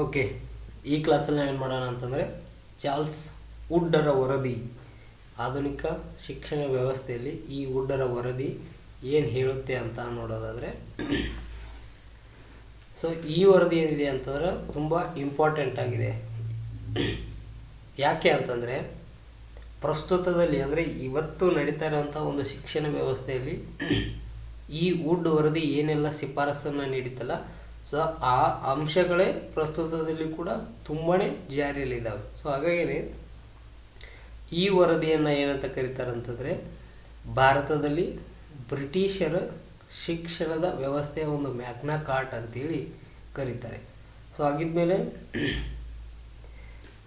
Okay, ಈ ಕ್ಲಾಸಲ್ಲಿ ನಾವೇನು ಮಾಡೋಣ ಅಂತಂದರೆ ಚಾರ್ಲ್ಸ್ ವುಡ್ಡರ ವರದಿ, ಆಧುನಿಕ ಶಿಕ್ಷಣ ವ್ಯವಸ್ಥೆಯಲ್ಲಿ ಈ ವುಡ್ಡರ ವರದಿ ಏನು ಹೇಳುತ್ತೆ ಅಂತ ನೋಡೋದಾದರೆ ಸೊ ಈ ವರದಿ ಏನಿದೆ ಅಂತಂದ್ರೆ ತುಂಬ ಇಂಪಾರ್ಟೆಂಟ್ ಆಗಿದೆ. ಯಾಕೆ ಅಂತಂದರೆ, ಪ್ರಸ್ತುತದಲ್ಲಿ ಅಂದರೆ ಇವತ್ತು ನಡೀತಾ ಇರುವಂಥ ಒಂದು ಶಿಕ್ಷಣ ವ್ಯವಸ್ಥೆಯಲ್ಲಿ ಈ ವುಡ್ ವರದಿ ಏನೆಲ್ಲ ಶಿಫಾರಸನ್ನು ನೀಡಿತಲ್ಲ ಸೊ ಆ ಅಂಶಗಳೇ ಪ್ರಸ್ತುತದಲ್ಲಿ ಕೂಡ ತುಂಬಾ ಜಾರಿಯಲ್ಲಿದ್ದಾವೆ ಸೊ ಹಾಗಾಗಿ ಈ ವರದಿಯನ್ನು ಏನಂತ ಕರೀತಾರೆ ಅಂತಂದರೆ ಭಾರತದಲ್ಲಿ ಬ್ರಿಟಿಷರ ಶಿಕ್ಷಣದ ವ್ಯವಸ್ಥೆಯ ಒಂದು ಮ್ಯಾಗ್ನಾ ಕಾರ್ಟ್ ಅಂತೇಳಿ ಕರೀತಾರೆ. ಸೊ ಆಗಿದ್ಮೇಲೆ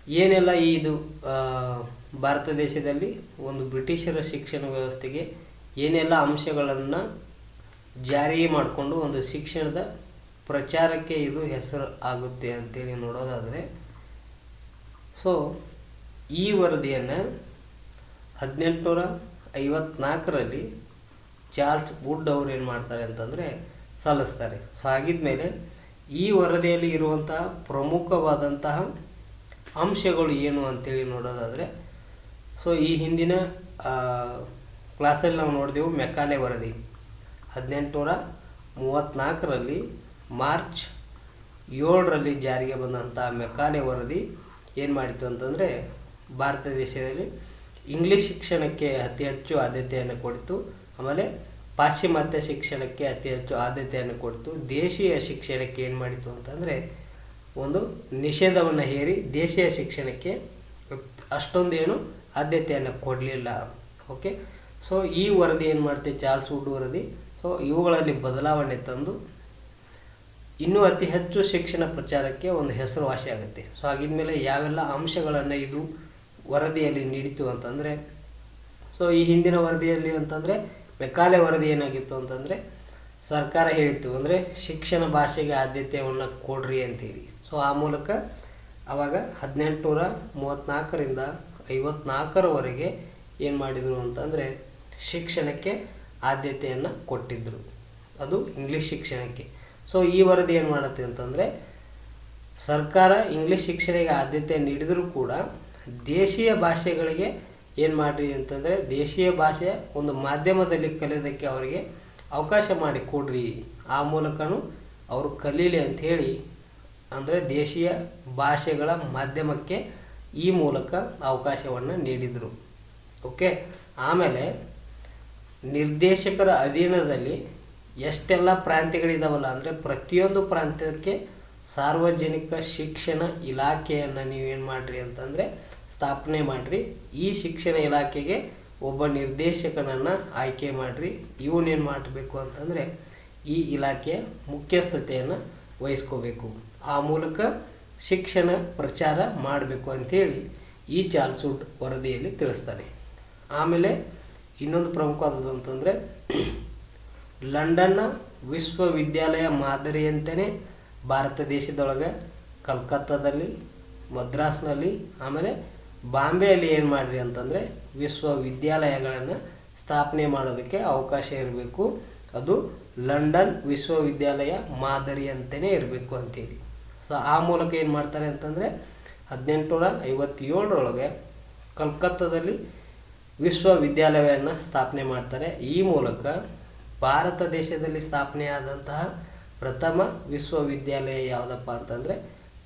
ಏನೆಲ್ಲ ಇದು ಭಾರತ ದೇಶದಲ್ಲಿ ಒಂದು ಬ್ರಿಟಿಷರ ಶಿಕ್ಷಣ ವ್ಯವಸ್ಥೆಗೆ ಏನೆಲ್ಲ ಅಂಶಗಳನ್ನು ಜಾರಿ ಮಾಡಿಕೊಂಡು ಒಂದು ಶಿಕ್ಷಣದ ಪ್ರಚಾರಕ್ಕೆ ಇದು ಹೆಸರು ಆಗುತ್ತೆ ಅಂತೇಳಿ ನೋಡೋದಾದರೆ ಸೊ ಈ ವರದಿಯನ್ನು ಹದಿನೆಂಟುನೂರ ಐವತ್ನಾಲ್ಕರಲ್ಲಿ ಚಾರ್ಲ್ಸ್ ವುಡ್ ಅವರು ಏನು ಮಾಡ್ತಾರೆ ಅಂತಂದರೆ ಸಲ್ಲಿಸ್ತಾರೆ. ಸೊ ಹಾಗಿದ್ಮೇಲೆ ಈ ವರದಿಯಲ್ಲಿ ಇರುವಂತಹ ಪ್ರಮುಖವಾದಂತಹ ಅಂಶಗಳು ಏನು ಅಂತೇಳಿ ನೋಡೋದಾದರೆ ಸೊ ಈ ಹಿಂದಿನ ಕ್ಲಾಸಲ್ಲಿ ನಾವು ನೋಡಿದೆವು ಮೆಕಾಲೆ ವರದಿ. ಹದಿನೆಂಟುನೂರ ಮೂವತ್ತ್ನಾಲ್ಕರಲ್ಲಿ ಮಾರ್ಚ್ ಏಳರಲ್ಲಿ ಜಾರಿಗೆ ಬಂದಂಥ ಮೆಕಾಲೆ ವರದಿ ಏನು ಮಾಡಿತು ಅಂತಂದರೆ ಭಾರತ ದೇಶದಲ್ಲಿ ಇಂಗ್ಲೀಷ್ ಶಿಕ್ಷಣಕ್ಕೆ ಅತಿ ಹೆಚ್ಚು ಆದ್ಯತೆಯನ್ನು ಕೊಡ್ತು. ಆಮೇಲೆ ಪಾಶ್ಚಿಮಾತ್ಯ ಶಿಕ್ಷಣಕ್ಕೆ ಅತಿ ಹೆಚ್ಚು ಆದ್ಯತೆಯನ್ನು ಕೊಡ್ತು. ದೇಶೀಯ ಶಿಕ್ಷಣಕ್ಕೆ ಏನು ಮಾಡಿತು ಅಂತಂದರೆ ಒಂದು ನಿಷೇಧವನ್ನು ಹೇರಿ ದೇಶೀಯ ಶಿಕ್ಷಣಕ್ಕೆ ಅಷ್ಟೊಂದು ಆದ್ಯತೆಯನ್ನು ಕೊಡಲಿಲ್ಲ. ಓಕೆ ಸೊ ಈ ವರದಿ ಏನು ಮಾಡುತ್ತೆ ಚಾರ್ಲ್ಸ್ ವುಡ್ ವರದಿ. ಸೊ ಇವುಗಳಲ್ಲಿ ಬದಲಾವಣೆ ತಂದು ಇನ್ನೂ ಅತಿ ಹೆಚ್ಚು ಶಿಕ್ಷಣ ಪ್ರಚಾರಕ್ಕೆ ಒಂದು ಹೆಸರುವಾಸಿ ಆಗುತ್ತೆ. ಸೊ ಹಾಗಿದ್ಮೇಲೆ ಯಾವೆಲ್ಲ ಅಂಶಗಳನ್ನು ಇದು ವರದಿಯಲ್ಲಿ ನೀಡಿತು ಅಂತಂದರೆ ಸೊ ಈ ಹಿಂದಿನ ವರದಿಯಲ್ಲಿ ಅಂತಂದರೆ ಮೆಕಾಲೆ ವರದಿ ಏನಾಗಿತ್ತು ಅಂತಂದರೆ, ಸರ್ಕಾರ ಹೇಳಿತ್ತು ಅಂದರೆ, ಶಿಕ್ಷಣ ಭಾಷೆಗೆ ಆದ್ಯತೆಯನ್ನು ಕೊಡ್ರಿ ಅಂತೇಳಿ. ಸೊ ಆ ಮೂಲಕ ಆವಾಗ ಹದಿನೆಂಟುನೂರ ಮೂವತ್ತ್ನಾಲ್ಕರಿಂದ ಐವತ್ನಾಲ್ಕರವರೆಗೆ ಏನು ಮಾಡಿದರು ಅಂತಂದರೆ, ಶಿಕ್ಷಣಕ್ಕೆ ಆದ್ಯತೆಯನ್ನು ಕೊಟ್ಟಿದ್ದರು ಅದು ಇಂಗ್ಲೀಷ್ ಶಿಕ್ಷಣಕ್ಕೆ. ಸೊ ಈ ವರದಿ ಏನು ಮಾಡುತ್ತೆ ಅಂತಂದರೆ, ಸರ್ಕಾರ ಇಂಗ್ಲೀಷ್ ಶಿಕ್ಷಣಕ್ಕೆ ಆದ್ಯತೆ ನೀಡಿದರೂ ಕೂಡ ದೇಶೀಯ ಭಾಷೆಗಳಿಗೆ ಏನು ಮಾಡಿರಿ ಅಂತಂದರೆ, ದೇಶೀಯ ಭಾಷೆ ಒಂದು ಮಾಧ್ಯಮದಲ್ಲಿ ಕಲಿಯೋದಕ್ಕೆ ಅವರಿಗೆ ಅವಕಾಶ ಮಾಡಿ ಕೊಡ್ರಿ. ಆ ಮೂಲಕನೂ ಅವರು ಕಲೀಲಿ ಅಂಥೇಳಿ ಅಂದರೆ ದೇಶೀಯ ಭಾಷೆಗಳ ಮಾಧ್ಯಮಕ್ಕೆ ಈ ಮೂಲಕ ಅವಕಾಶವನ್ನು ನೀಡಿದರು. ಓಕೆ ಆಮೇಲೆ ನಿರ್ದೇಶಕರ ಅಧೀನದಲ್ಲಿ ಎಷ್ಟೆಲ್ಲ ಪ್ರಾಂತ್ಯಗಳಿದಾವಲ್ಲ ಅಂದರೆ ಪ್ರತಿಯೊಂದು ಪ್ರಾಂತ್ಯಕ್ಕೆ ಸಾರ್ವಜನಿಕ ಶಿಕ್ಷಣ ಇಲಾಖೆಯನ್ನು ನೀವೇನು ಮಾಡಿರಿ ಅಂತಂದರೆ ಸ್ಥಾಪನೆ ಮಾಡಿರಿ. ಈ ಶಿಕ್ಷಣ ಇಲಾಖೆಗೆ ಒಬ್ಬ ನಿರ್ದೇಶಕನನ್ನು ಆಯ್ಕೆ ಮಾಡಿರಿ. ಇವನೇನು ಮಾಡಬೇಕು ಅಂತಂದರೆ ಈ ಇಲಾಖೆಯ ಮುಖ್ಯಸ್ಥತೆಯನ್ನು ವಹಿಸ್ಕೋಬೇಕು. ಆ ಮೂಲಕ ಶಿಕ್ಷಣ ಪ್ರಚಾರ ಮಾಡಬೇಕು ಅಂಥೇಳಿ ಈ ಚಾಲ್ಸೂಟ್ ವರದಿಯಲ್ಲಿ ತಿಳಿಸ್ತಾನೆ. ಆಮೇಲೆ ಇನ್ನೊಂದು ಪ್ರಮುಖವಾದದ್ದು ಅಂತಂದರೆ ಲಂಡನ್ನ ವಿಶ್ವವಿದ್ಯಾಲಯ ಮಾದರಿಯಂತೆಯೇ ಭಾರತ ದೇಶದೊಳಗೆ, ಕಲ್ಕತ್ತಾದಲ್ಲಿ, ಮದ್ರಾಸ್ನಲ್ಲಿ, ಆಮೇಲೆ ಬಾಂಬೆಯಲ್ಲಿ ಏನು ಮಾಡಿರಿ ಅಂತಂದರೆ ವಿಶ್ವವಿದ್ಯಾಲಯಗಳನ್ನು ಸ್ಥಾಪನೆ ಮಾಡೋದಕ್ಕೆ ಅವಕಾಶ ಇರಬೇಕು. ಅದು ಲಂಡನ್ ವಿಶ್ವವಿದ್ಯಾಲಯ ಮಾದರಿಯಂತೆಯೇ ಇರಬೇಕು ಅಂತೇಳಿ. ಸೊ ಆ ಮೂಲಕ ಏನು ಮಾಡ್ತಾರೆ ಅಂತಂದರೆ ಹದಿನೆಂಟುನೂರ ಐವತ್ತೇಳರೊಳಗೆ ಕಲ್ಕತ್ತಾದಲ್ಲಿ ವಿಶ್ವವಿದ್ಯಾಲಯವನ್ನು ಸ್ಥಾಪನೆ ಮಾಡ್ತಾರೆ. ಈ ಮೂಲಕ ಭಾರತ ದೇಶದಲ್ಲಿ ಸ್ಥಾಪನೆಯಾದಂತಹ ಪ್ರಥಮ ವಿಶ್ವವಿದ್ಯಾಲಯ ಯಾವುದಪ್ಪ ಅಂತಂದರೆ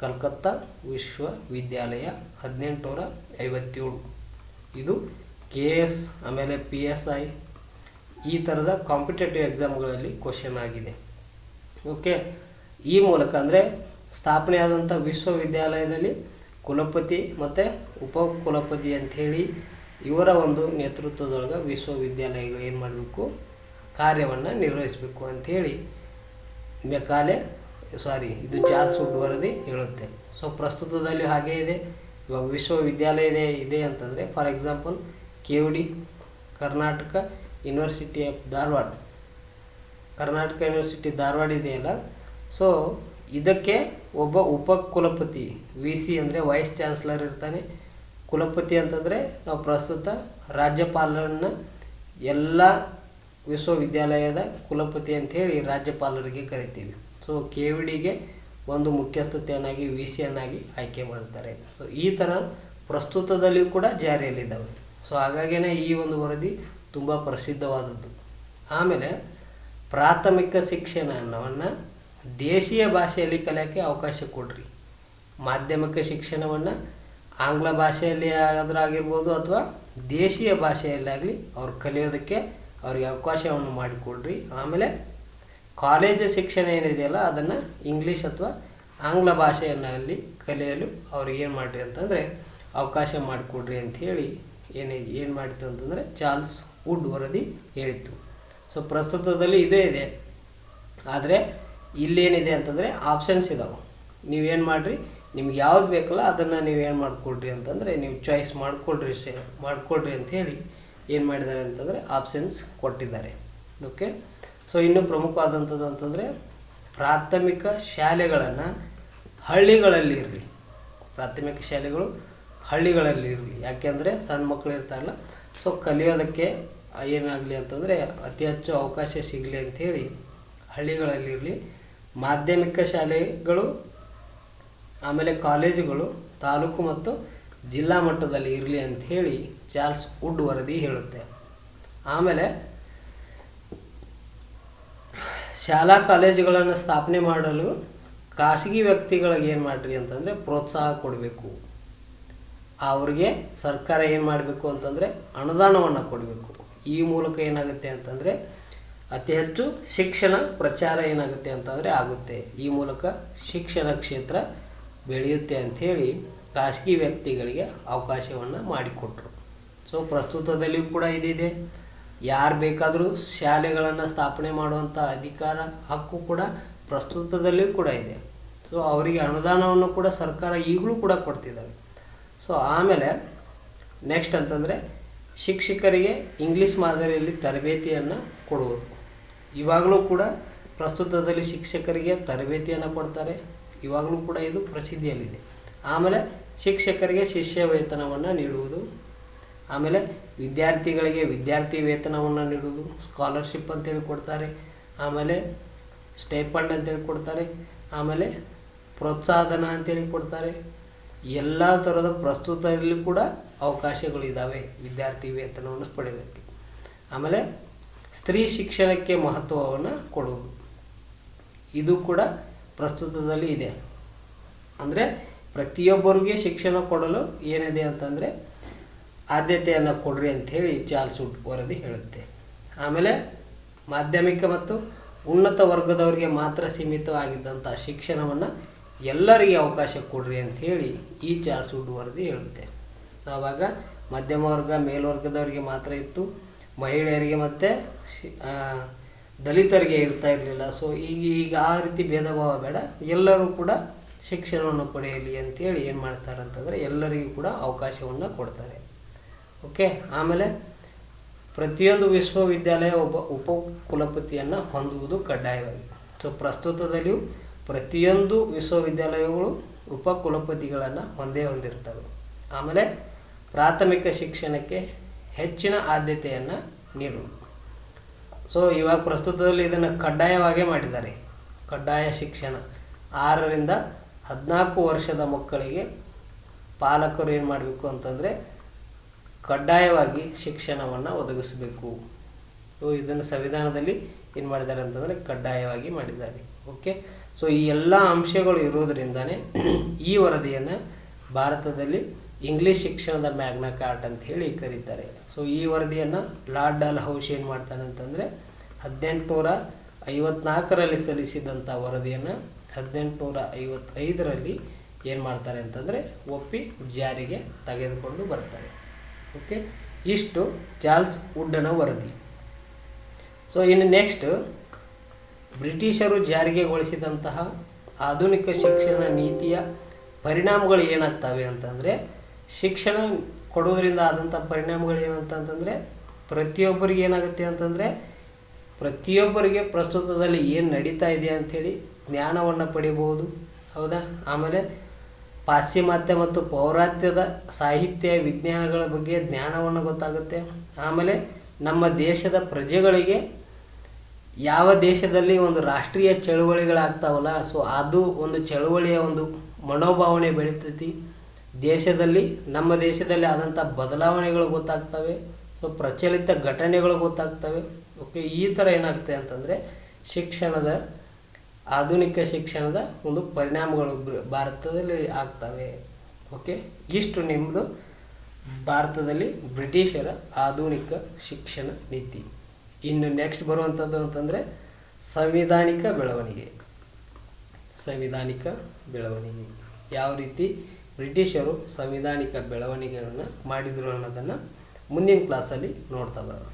ಕಲ್ಕತ್ತಾ ವಿಶ್ವವಿದ್ಯಾಲಯ ಹದಿನೆಂಟುನೂರ ಐವತ್ತೇಳು. ಇದು ಕೆ ಎಸ್ ಆಮೇಲೆ ಪಿ ಎಸ್ ಐ ಈ ಥರದ ಕಾಂಪಿಟೇಟಿವ್ ಎಕ್ಸಾಮ್ಗಳಲ್ಲಿ ಕ್ವಶನ್ ಆಗಿದೆ. ಓಕೆ ಈ ಮೂಲಕ ಅಂದರೆ ಸ್ಥಾಪನೆಯಾದಂಥ ವಿಶ್ವವಿದ್ಯಾಲಯದಲ್ಲಿ ಕುಲಪತಿ ಮತ್ತು ಉಪ ಕುಲಪತಿ ಅಂಥೇಳಿ ಇವರ ಒಂದು ನೇತೃತ್ವದೊಳಗೆ ವಿಶ್ವವಿದ್ಯಾಲಯಗಳು ಏನು ಮಾಡಬೇಕು? ಕಾರ್ಯವನ್ನು ನಿರ್ವಹಿಸಬೇಕು ಅಂಥೇಳಿ ಮೆಕಾಲೆ ಸಾರಿ ಇದು ಚಾರ್ಲ್ಸ್ ವುಡ್ ವರದಿ ಹೇಳುತ್ತೆ. ಸೊ ಪ್ರಸ್ತುತದಲ್ಲಿ ಹಾಗೇ ಇದೆ. ಇವಾಗ ವಿಶ್ವವಿದ್ಯಾಲಯ ಇದೆ ಇದೆ ಅಂತಂದರೆ for example K U D Karnataka university of Dharwad. Karnataka university Dharwad ಇದೆಯಲ್ಲ? ಸೊ ಇದಕ್ಕೆ ಒಬ್ಬ ಉಪ ಕುಲಪತಿ ವಿ ಸಿ ಅಂದರೆ ವೈಸ್ ಚಾನ್ಸಲರ್ ಇರ್ತಾನೆ. ಕುಲಪತಿ ಅಂತಂದರೆ ನಾವು ಪ್ರಸ್ತುತ ರಾಜ್ಯಪಾಲರನ್ನು ಎಲ್ಲ ವಿಶ್ವವಿದ್ಯಾಲಯದ ಕುಲಪತಿ ಅಂಥೇಳಿ ರಾಜ್ಯಪಾಲರಿಗೆ ಕರಿತೀವಿ. ಸೊ ಕೆ ವಿ ಡಿಗೆ ಒಂದು ಮುಖ್ಯಸ್ಥತೆಯನ್ನಾಗಿ ವಿ ಸಿಯನ್ನಾಗಿ ಆಯ್ಕೆ ಮಾಡ್ತಾರೆ. ಸೊ ಈ ಥರ ಪ್ರಸ್ತುತದಲ್ಲಿಯೂ ಕೂಡ ಜಾರಿಯಲ್ಲಿದ್ದಾವೆ. ಸೊ ಹಾಗಾಗಿನೇ ಈ ಒಂದು ವರದಿ ತುಂಬ ಪ್ರಸಿದ್ಧವಾದದ್ದು. ಆಮೇಲೆ ಪ್ರಾಥಮಿಕ ಶಿಕ್ಷಣವನ್ನು ದೇಶೀಯ ಭಾಷೆಯಲ್ಲಿ ಕಲಿಯೋಕ್ಕೆ ಅವಕಾಶ ಕೊಡ್ರಿ. ಮಾಧ್ಯಮಿಕ ಶಿಕ್ಷಣವನ್ನು ಆಂಗ್ಲ ಭಾಷೆಯಲ್ಲಿ ಆದರೂ ಆಗಿರ್ಬೋದು ಅಥವಾ ದೇಶೀಯ ಭಾಷೆಯಲ್ಲಾಗಲಿ ಅವ್ರು ಕಲಿಯೋದಕ್ಕೆ ಅವ್ರಿಗೆ ಅವಕಾಶವನ್ನು ಮಾಡಿಕೊಡ್ರಿ. ಆಮೇಲೆ ಕಾಲೇಜು ಶಿಕ್ಷಣ ಏನಿದೆಯಲ್ಲ, ಅದನ್ನು ಇಂಗ್ಲೀಷ್ ಅಥವಾ ಆಂಗ್ಲ ಭಾಷೆಯನ್ನಲ್ಲಿ ಕಲಿಯಲು ಅವ್ರಿಗೆ ಏನು ಮಾಡಿರಿ ಅಂತಂದರೆ ಅವಕಾಶ ಮಾಡಿಕೊಡ್ರಿ ಅಂಥೇಳಿ ಏನು ಏನು ಮಾಡಿತು ಅಂತಂದರೆ ಚಾರ್ಲ್ಸ್ ವುಡ್ ವರದಿ ಹೇಳಿತ್ತು. ಸೊ ಪ್ರಸ್ತುತದಲ್ಲಿ ಇದೇ ಇದೆ. ಆದರೆ ಇಲ್ಲೇನಿದೆ ಅಂತಂದರೆ ಆಪ್ಷನ್ಸ್ ಇದಾವೆ. ನೀವೇನು ಮಾಡಿರಿ, ನಿಮ್ಗೆ ಯಾವ್ದು ಬೇಕಲ್ಲ ಅದನ್ನು ನೀವು ಏನು ಮಾಡಿಕೊಡ್ರಿ ಅಂತಂದರೆ ನೀವು ಚಾಯ್ಸ್ ಮಾಡಿಕೊಡ್ರಿ ಸೇ ಮಾಡಿಕೊಡ್ರಿ ಅಂಥೇಳಿ ಏನು ಮಾಡಿದ್ದಾರೆ ಅಂತಂದರೆ ಆಪ್ಷನ್ಸ್ ಕೊಟ್ಟಿದ್ದಾರೆ. ಓಕೆ ಸೊ ಇನ್ನು ಪ್ರಮುಖವಾದಂಥದ್ದು ಅಂತಂದರೆ ಪ್ರಾಥಮಿಕ ಶಾಲೆಗಳನ್ನು ಹಳ್ಳಿಗಳಲ್ಲಿ ಇರಲಿ. ಪ್ರಾಥಮಿಕ ಶಾಲೆಗಳು ಹಳ್ಳಿಗಳಲ್ಲಿ ಇರಲಿ. ಯಾಕೆಂದರೆ ಸಣ್ಣ ಮಕ್ಕಳು ಇರ್ತಾರಲ್ಲ ಸೊ ಕಲಿಯೋದಕ್ಕೆ ಏನಾಗಲಿ ಅಂತಂದರೆ ಅತಿ ಹೆಚ್ಚು ಅವಕಾಶ ಸಿಗಲಿ ಅಂಥೇಳಿ ಹಳ್ಳಿಗಳಲ್ಲಿರಲಿ ಮಾಧ್ಯಮಿಕ ಶಾಲೆಗಳು, ಆಮೇಲೆ ಕಾಲೇಜುಗಳು, ತಾಲೂಕು ಮತ್ತು ಜಿಲ್ಲಾ ಮಟ್ಟದಲ್ಲಿ ಇರಲಿ ಅಂತ ಹೇಳಿ ಚಾರ್ಲ್ಸ್ ವುಡ್ ವರದಿ ಹೇಳುತ್ತೆ. ಆಮೇಲೆ ಶಾಲಾ ಕಾಲೇಜುಗಳನ್ನು ಸ್ಥಾಪನೆ ಮಾಡಲು ಖಾಸಗಿ ವ್ಯಕ್ತಿಗಳಿಗೆ ಏನು ಮಾಡಿರಿ ಅಂತಂದರೆ ಪ್ರೋತ್ಸಾಹ ಕೊಡಬೇಕು. ಅವ್ರಿಗೆ ಸರ್ಕಾರ ಏನು ಮಾಡಬೇಕು ಅಂತಂದರೆ ಅನುದಾನವನ್ನು ಕೊಡಬೇಕು. ಈ ಮೂಲಕ ಏನಾಗುತ್ತೆ ಅಂತಂದರೆ ಅತಿ ಹೆಚ್ಚು ಶಿಕ್ಷಣ ಪ್ರಚಾರ ಏನಾಗುತ್ತೆ ಅಂತಂದರೆ ಆಗುತ್ತೆ. ಈ ಮೂಲಕ ಶಿಕ್ಷಣ ಕ್ಷೇತ್ರ ಬೆಳೆಯುತ್ತೆ ಅಂಥೇಳಿ ಖಾಸಗಿ ವ್ಯಕ್ತಿಗಳಿಗೆ ಅವಕಾಶವನ್ನು ಮಾಡಿಕೊಟ್ರು. ಸೊ ಪ್ರಸ್ತುತದಲ್ಲಿಯೂ ಕೂಡ ಇದಿದೆ. ಯಾರು ಬೇಕಾದರೂ ಶಾಲೆಗಳನ್ನು ಸ್ಥಾಪನೆ ಮಾಡುವಂಥ ಅಧಿಕಾರ ಹಕ್ಕು ಕೂಡ ಪ್ರಸ್ತುತದಲ್ಲಿಯೂ ಕೂಡ ಇದೆ. ಸೊ ಅವರಿಗೆ ಅನುದಾನವನ್ನು ಕೂಡ ಸರ್ಕಾರ ಈಗಲೂ ಕೂಡ ಕೊಡ್ತಿದ್ದಾವೆ ಸೊ ಆಮೇಲೆ ನೆಕ್ಸ್ಟ್ ಅಂತಂದರೆ ಶಿಕ್ಷಕರಿಗೆ ಇಂಗ್ಲೀಷ್ ಮಾದರಿಯಲ್ಲಿ ತರಬೇತಿಯನ್ನು ಕೊಡುವುದು. ಇವಾಗಲೂ ಕೂಡ ಪ್ರಸ್ತುತದಲ್ಲಿ ಶಿಕ್ಷಕರಿಗೆ ತರಬೇತಿಯನ್ನು ಕೊಡ್ತಾರೆ. ಇವಾಗಲೂ ಕೂಡ ಇದು ಪ್ರಸಿದ್ಧಿಯಲ್ಲಿದೆ. ಆಮೇಲೆ ಶಿಕ್ಷಕರಿಗೆ ಶಿಷ್ಯ ವೇತನವನ್ನು ನೀಡುವುದು. ಆಮೇಲೆ ವಿದ್ಯಾರ್ಥಿಗಳಿಗೆ ವಿದ್ಯಾರ್ಥಿ ವೇತನವನ್ನು ನೀಡುವುದು. ಸ್ಕಾಲರ್ಶಿಪ್ ಅಂತೇಳಿ ಕೊಡ್ತಾರೆ. ಆಮೇಲೆ ಸ್ಟೇಪಂಡ್ ಅಂತೇಳಿ ಕೊಡ್ತಾರೆ. ಆಮೇಲೆ ಪ್ರೋತ್ಸಾಹಧನ ಅಂತೇಳಿ ಕೊಡ್ತಾರೆ. ಎಲ್ಲ ಥರದ ಪ್ರಸ್ತುತದಲ್ಲಿ ಕೂಡ ಅವಕಾಶಗಳಿದ್ದಾವೆ ವಿದ್ಯಾರ್ಥಿ ವೇತನವನ್ನು ಪಡೆಯೋದಕ್ಕೆ. ಆಮೇಲೆ ಸ್ತ್ರೀ ಶಿಕ್ಷಣಕ್ಕೆ ಮಹತ್ವವನ್ನು ಕೊಡುವುದು. ಇದು ಕೂಡ ಪ್ರಸ್ತುತದಲ್ಲಿ ಇದೆ. ಅಂದರೆ ಪ್ರತಿಯೊಬ್ಬರಿಗೆ ಶಿಕ್ಷಣ ಕೊಡಲು ಏನಿದೆ ಅಂತಂದರೆ ಆದ್ಯತೆಯನ್ನು ಕೊಡ್ರಿ ಅಂಥೇಳಿ ಚಾರ್ಲ್ಸ್ ವುಡ್ ವರದಿ ಹೇಳುತ್ತೆ. ಆಮೇಲೆ ಮಾಧ್ಯಮಿಕ ಮತ್ತು ಉನ್ನತ ವರ್ಗದವರಿಗೆ ಮಾತ್ರ ಸೀಮಿತವಾಗಿದ್ದಂಥ ಶಿಕ್ಷಣವನ್ನು ಎಲ್ಲರಿಗೆ ಅವಕಾಶ ಕೊಡ್ರಿ ಅಂಥೇಳಿ ಈ ಚಾರ್ಲ್ಸ್ ವುಡ್ ವರದಿ ಹೇಳುತ್ತೆ. ಸೊ, ಆವಾಗ ಮಧ್ಯಮ ವರ್ಗ, ಮೇಲ್ವರ್ಗದವರಿಗೆ ಮಾತ್ರ ಇತ್ತು. ಮಹಿಳೆಯರಿಗೆ ಮತ್ತು ದಲಿತರಿಗೆ ಇರ್ತಾ ಇರಲಿಲ್ಲ. ಸೊ, ಈಗ ಈಗ ಆ ರೀತಿ ಭೇದ ಭಾವ ಬೇಡ. ಎಲ್ಲರೂ ಕೂಡ ಶಿಕ್ಷಣವನ್ನು ಪಡೆಯಲಿ ಅಂತೇಳಿ ಏನು ಮಾಡ್ತಾರೆ ಅಂತಂದರೆ ಎಲ್ಲರಿಗೂ ಕೂಡ ಅವಕಾಶವನ್ನು ಕೊಡ್ತಾರೆ. ಓಕೆ ಆಮೇಲೆ ಪ್ರತಿಯೊಂದು ವಿಶ್ವವಿದ್ಯಾಲಯ ಒಬ್ಬ ಉಪ ಕುಲಪತಿಯನ್ನು ಹೊಂದುವುದು ಕಡ್ಡಾಯವಾಗಿ. ಸೊ ಪ್ರಸ್ತುತದಲ್ಲಿಯೂ ಪ್ರತಿಯೊಂದು ವಿಶ್ವವಿದ್ಯಾಲಯಗಳು ಉಪ ಕುಲಪತಿಗಳನ್ನು ಹೊಂದೇ ಹೊಂದಿರ್ತವೆ ಆಮೇಲೆ ಪ್ರಾಥಮಿಕ ಶಿಕ್ಷಣಕ್ಕೆ ಹೆಚ್ಚಿನ ಆದ್ಯತೆಯನ್ನು ನೀಡುವುದು. ಸೊ ಇವಾಗ ಪ್ರಸ್ತುತದಲ್ಲಿ ಇದನ್ನು ಕಡ್ಡಾಯವಾಗೇ ಮಾಡಿದ್ದಾರೆ. ಕಡ್ಡಾಯ ಶಿಕ್ಷಣ. ಆರರಿಂದ ಹದಿನಾಲ್ಕು ವರ್ಷದ ಮಕ್ಕಳಿಗೆ ಪಾಲಕರು ಏನು ಮಾಡಬೇಕು ಅಂತಂದರೆ ಕಡ್ಡಾಯವಾಗಿ ಶಿಕ್ಷಣವನ್ನು ಒದಗಿಸಬೇಕು. ಸೊ ಇದನ್ನು ಸಂವಿಧಾನದಲ್ಲಿ ಏನು ಮಾಡಿದ್ದಾರೆ ಅಂತಂದರೆ ಕಡ್ಡಾಯವಾಗಿ ಮಾಡಿದ್ದಾರೆ. ಓಕೆ ಸೊ ಈ ಎಲ್ಲ ಅಂಶಗಳು ಇರೋದರಿಂದನೇ ಈ ವರದಿಯನ್ನು ಭಾರತದಲ್ಲಿ ಇಂಗ್ಲೀಷ್ ಶಿಕ್ಷಣದ ಮ್ಯಾಗ್ನಾ ಕಾರ್ಟ್ ಅಂತ ಹೇಳಿ ಕರೀತಾರೆ. ಸೊ ಈ ವರದಿಯನ್ನು ಲಾರ್ಡ್ ಡಾಲ್ ಹೌಸ್ ಏನು ಮಾಡ್ತಾನೆ ಅಂತಂದರೆ ಹದಿನೆಂಟುನೂರ ಐವತ್ನಾಲ್ಕರಲ್ಲಿ ಸಲ್ಲಿಸಿದಂಥ ವರದಿಯನ್ನು ಹದಿನೆಂಟುನೂರ ಐವತ್ತೈದರಲ್ಲಿ ಏನು ಮಾಡ್ತಾರೆ ಅಂತಂದರೆ ಒಪ್ಪಿ ಜಾರಿಗೆ ತೆಗೆದುಕೊಂಡು ಬರ್ತಾರೆ. ಓಕೆ? ಇಷ್ಟು ಚಾರ್ಲ್ಸ್ ವುಡ್ಡನ ವರದಿ. ಸೊ ಇನ್ನು ನೆಕ್ಸ್ಟ್ ಬ್ರಿಟಿಷರು ಜಾರಿಗೆಗೊಳಿಸಿದಂತಹ ಆಧುನಿಕ ಶಿಕ್ಷಣ ನೀತಿಯ ಪರಿಣಾಮಗಳು ಏನಾಗ್ತವೆ ಅಂತಂದರೆ, ಶಿಕ್ಷಣ ಕೊಡೋದ್ರಿಂದ ಆದಂಥ ಪರಿಣಾಮಗಳು ಏನಂತಂತಂದರೆ ಪ್ರತಿಯೊಬ್ಬರಿಗೆ ಏನಾಗುತ್ತೆ ಅಂತಂದರೆ ಪ್ರತಿಯೊಬ್ಬರಿಗೆ ಪ್ರಸ್ತುತದಲ್ಲಿ ಏನು ನಡೀತಾ ಇದೆ ಅಂಥೇಳಿ ಜ್ಞಾನವನ್ನು ಪಡಿಬೋದು ಹೌದಾ? ಆಮೇಲೆ ಪಾಶ್ಚಿಮಾತ್ಯ ಮತ್ತು ಪೌರಾತ್ಯದ ಸಾಹಿತ್ಯ, ವಿಜ್ಞಾನಗಳ ಬಗ್ಗೆ ಜ್ಞಾನವನ್ನು ಗೊತ್ತಾಗುತ್ತೆ. ಆಮೇಲೆ ನಮ್ಮ ದೇಶದ ಪ್ರಜೆಗಳಿಗೆ ಯಾವ ದೇಶದಲ್ಲಿ ಒಂದು ರಾಷ್ಟ್ರೀಯ ಚಳುವಳಿಗಳಾಗ್ತಾವಲ್ಲ, ಸೊ ಅದು ಒಂದು ಚಳುವಳಿಯ ಒಂದು ಮನೋಭಾವನೆ ಬೆಳೀತೈತಿ. ದೇಶದಲ್ಲಿ, ನಮ್ಮ ದೇಶದಲ್ಲಿ ಆದಂಥ ಬದಲಾವಣೆಗಳು ಗೊತ್ತಾಗ್ತವೆ, ಸೊ ಪ್ರಚಲಿತ ಘಟನೆಗಳು ಗೊತ್ತಾಗ್ತವೆ. ಓಕೆ ಈ ಥರ ಏನಾಗುತ್ತೆ ಅಂತಂದರೆ ಶಿಕ್ಷಣದ, ಆಧುನಿಕ ಶಿಕ್ಷಣದ ಒಂದು ಪರಿಣಾಮಗಳು ಭಾರತದಲ್ಲಿ ಆಗ್ತವೆ. ಓಕೆ ಇಷ್ಟು ನಿಮ್ಮದು ಭಾರತದಲ್ಲಿ ಬ್ರಿಟಿಷರ ಆಧುನಿಕ ಶಿಕ್ಷಣ ನೀತಿ. ಇನ್ನು ನೆಕ್ಸ್ಟ್ ಬರುವಂಥದ್ದು ಅಂತಂದರೆ ಸಂವಿಧಾನಿಕ ಬೆಳವಣಿಗೆ. ಸಂವಿಧಾನಿಕ ಬೆಳವಣಿಗೆ. ಯಾವ ರೀತಿ ಬ್ರಿಟಿಷರು ಸಂವಿಧಾನಿಕ ಬೆಳವಣಿಗೆಯನ್ನು ಮಾಡಿದರು ಅನ್ನೋದನ್ನು ಮುಂದಿನ ಕ್ಲಾಸಲ್ಲಿ ನೋಡ್ತಾ ಬರೋಣ.